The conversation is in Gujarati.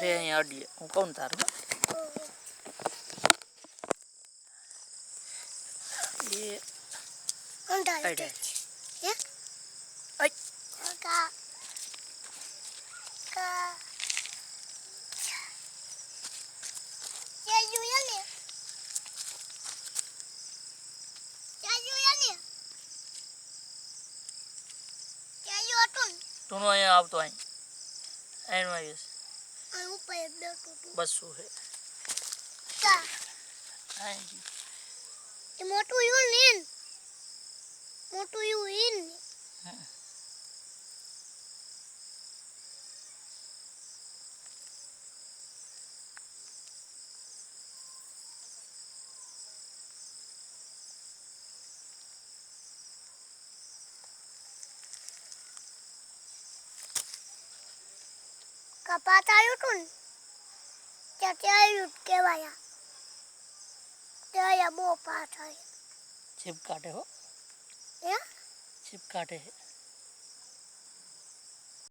રે અહીંયા અડીએ હું કહું તારું. એ તું અહીંયા આવતો અહીં એનું આવીશ આ ઉપર બેઠું તું બસું છે મોટું યુ નીન મોટું યુ ઇન કપાત આવ્યું તું ને ત્યાં ત્યાં આવ્યું કહેવાય ત્યાં બહુ છીપ કાઢે હો. છીપ કાઢે